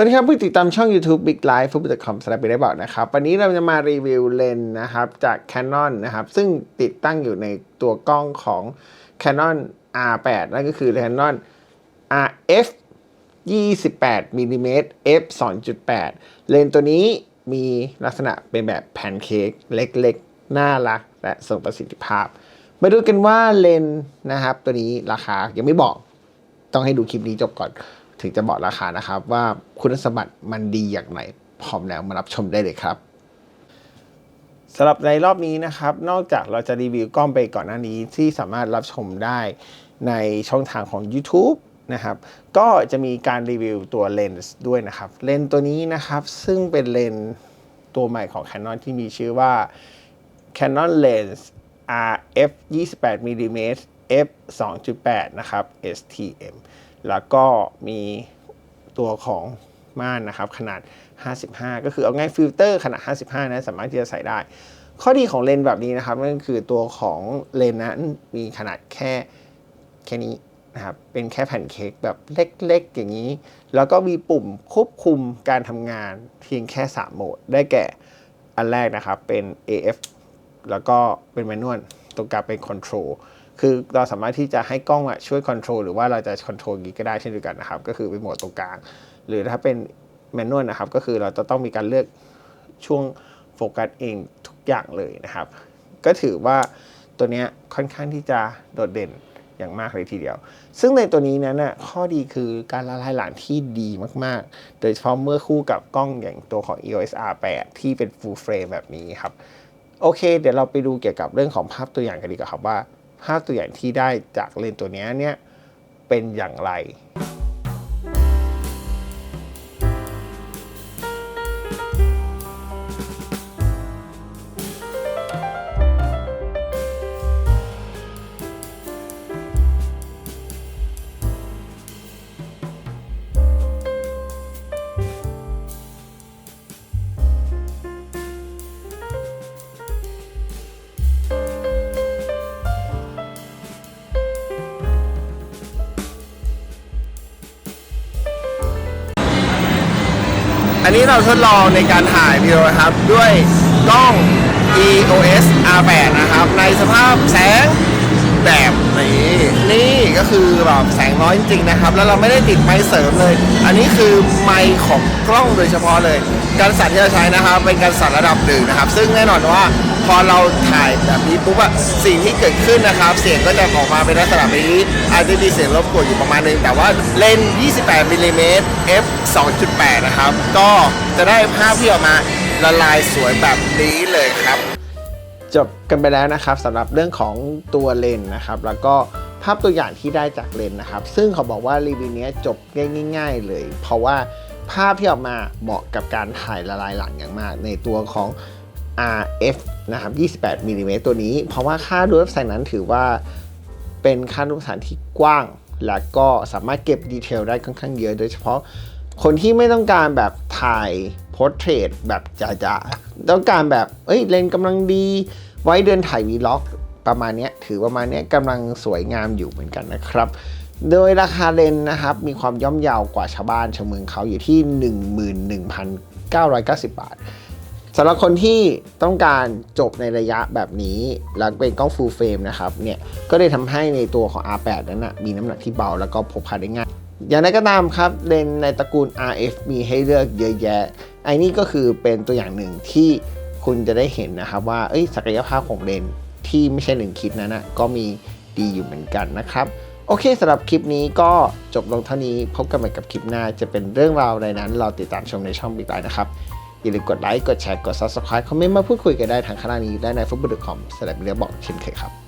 วัสดีครับผู้ติดตามช่อง YouTube Big Life ฟุตบอลคอมสำหรับไปได้บอกนะครับ วันนี้เราจะมารีวิวเลนนะครับจาก Canon นะครับ ซึ่งติดตั้งอยู่ในตัวกล้องของ Canon R8 นั่นก็คือ Canon RF 28มิลลิเมตร f 2.8 เลนตัวนี้มีลักษณะเป็นแบบแพนเค้กเล็กๆ น่ารัก และทรงประสิทธิภาพ มาดูกันว่าเลนนะครับตัวนี้ราคายังไม่บอก ต้องให้ดูคลิปนี้จบก่อน ถึงจะบอกราคานะครับ ว่าคุณสมบัติมันดีอย่างไรพร้อมแล้วมารับชมได้เลยครับสำหรับในรอบนี้นะครับ นอกจากเราจะรีวิวกล้องไปก่อนหน้านี้ที่สามารถรับชมได้ในช่องทางของ YouTube นะครับ ก็จะมีการรีวิวตัวเลนส์ด้วยนะครับ เลนส์ตัวนี้นะครับ ซึ่งเป็นเลนส์ตัวใหม่ของ Canon ที่มีชื่อว่า Canon Lens RF 28 mm f 2.8 นะครับ STM แล้วก็มีตัวของม่านนะครับขนาด 55 ก็คือเอาง่ายฟิลเตอร์ขนาด 55 นะสามารถที่จะใส่ได้ ข้อดีของเลนส์แบบนี้นะครับนั่นก็คือตัวของเลนส์นั้นมีขนาดแค่แค่นี้นะครับเป็นแค่แผ่นเค้กแบบเล็กๆ อย่างนี้ แล้วก็มีปุ่มควบคุมการทำงานเพียงแค่ 3 โหมด ได้แก่อันแรกนะครับเป็น AF แล้วก็เป็นแมนนวลตรงกลางเป็นคอนโทรล คือเราสามารถที่จะให้กล้องอะช่วยคอนโทรลหรือว่าเราจะคอนโทรลอย่างนี้ก็ได้เช่นเดียวกันนะครับ ก็คือเป็นโหมดตรงกลาง หรือถ้าเป็นแมนนวลนะครับ ก็คือเราจะต้องมีการเลือกช่วงโฟกัสเองทุกอย่างเลยนะครับ ก็ถือว่าตัวเนี้ยค่อนข้างที่จะโดดเด่นอย่างมากเลยทีเดียว ซึ่งในตัวนี้นั้นน่ะข้อดีคือการละลายหลานที่ดีมาก ๆ โดยเฉพาะเมื่อคู่กับกล้องอย่างตัวของ EOS R8 ที่เป็น full frame แบบนี้ครับ โอเค เดี๋ยวเราไปดูเกี่ยวกับเรื่องของภาพตัวอย่างกันดีกว่าครับว่า ภาพตัวอย่างที่ได้จากเลนส์ตัวนี้เนี่ยเป็นอย่างไร อันนี้เราทดลองในการถ่ายวิดีโอนะครับ ด้วยกล้อง EOS R8 นะครับ ในสภาพแสงแบบนี้นี่ก็คือแบบแสงน้อยจริงๆนะครับ แล้วเราไม่ได้ติดไมค์เสริมเลย อันนี้คือไมค์ของกล้องโดยเฉพาะเลย การสั่นที่เราใช้นะครับ เป็นการสั่นระดับหนึ่งนะครับ ซึ่งแน่นอนว่า พอเราถ่ายแบบนี้ปุ๊บอะสิ่งที่เกิดขึ้นนะครับ เสียงก็จะออกมาเป็นลักษณะแบบนี้อาจจะมีเสียงรบกวนอยู่ประมาณนึง แต่ว่าเลนส์28มิลลิเมตร f 2.8 นะครับ ก็จะได้ภาพที่ออกมาละลายสวยแบบนี้เลยครับ จบกันไปแล้วนะครับสำหรับเรื่องของตัวเลนส์นะครับ แล้วก็ภาพตัวอย่างที่ได้จากเลนส์นะครับ ซึ่งเขาบอกว่ารีวิวนี้จบง่าย ๆ เลย เพราะว่าภาพที่ออกมาเหมาะกับการถ่ายละลายหลังอย่างมาก ในตัวของ RF นะครับ 28มิลลิเมตรตัวนี้ เพราะว่าค่าดูรับแสงนั้นถือว่าเป็นค่าดูรับแสงที่กว้าง และก็สามารถเก็บดีเทลได้ค่อนข้างเยอะ โดยเฉพาะคนที่ไม่ต้องการแบบถ่ายโพสเทรตแบบจ๋าๆต้องการแบบเอ้ยเลนกำลังดี ไว้เดินถ่ายวีล็อกประมาณนี้ถือประมาณนี้กำลังสวยงามอยู่เหมือนกันนะครับ โดยราคาเลนนะครับ มีความย่อมเยาวกว่าชาวบ้านชาวเมืองเขาอยู่ที่ 11,990 บาท สำหรับคนที่ต้องการจบในระยะแบบนี้ แล้วเป็นกล้อง full frame นะครับเนี่ยก็ได้ทำให้ในตัวของ R8 นั้นนะมีน้ำหนักที่เบาแล้วก็พกพาได้ง่าย อย่างไรก็ตามครับเลนในตระกูล RF มีให้เลือกเยอะแยะไอ้นี่ก็คือเป็นตัวอย่างหนึ่งที่คุณจะได้เห็นนะครับว่าเอ้ยศักยภาพของเลนที่ไม่ใช่หนึ่งคลิปนั้นนะก็มีดีอยู่เหมือนกันนะครับ โอเคสำหรับคลิปนี้ก็จบลงเท่านี้พบกันใหม่กับคลิปหน้าจะเป็นเรื่องราวอะไรนั้น เราติดตามชมในช่องบิ๊กไลนะครับ อย่าลืมกดไลค์ กดแชร์ กด subscribe คอมเมนต์มาพูดคุยกันได้ทางข้างล่านี้ได้ในฟุตบอลคอมสำหรับเรื่องบอกเช่นเคยครับ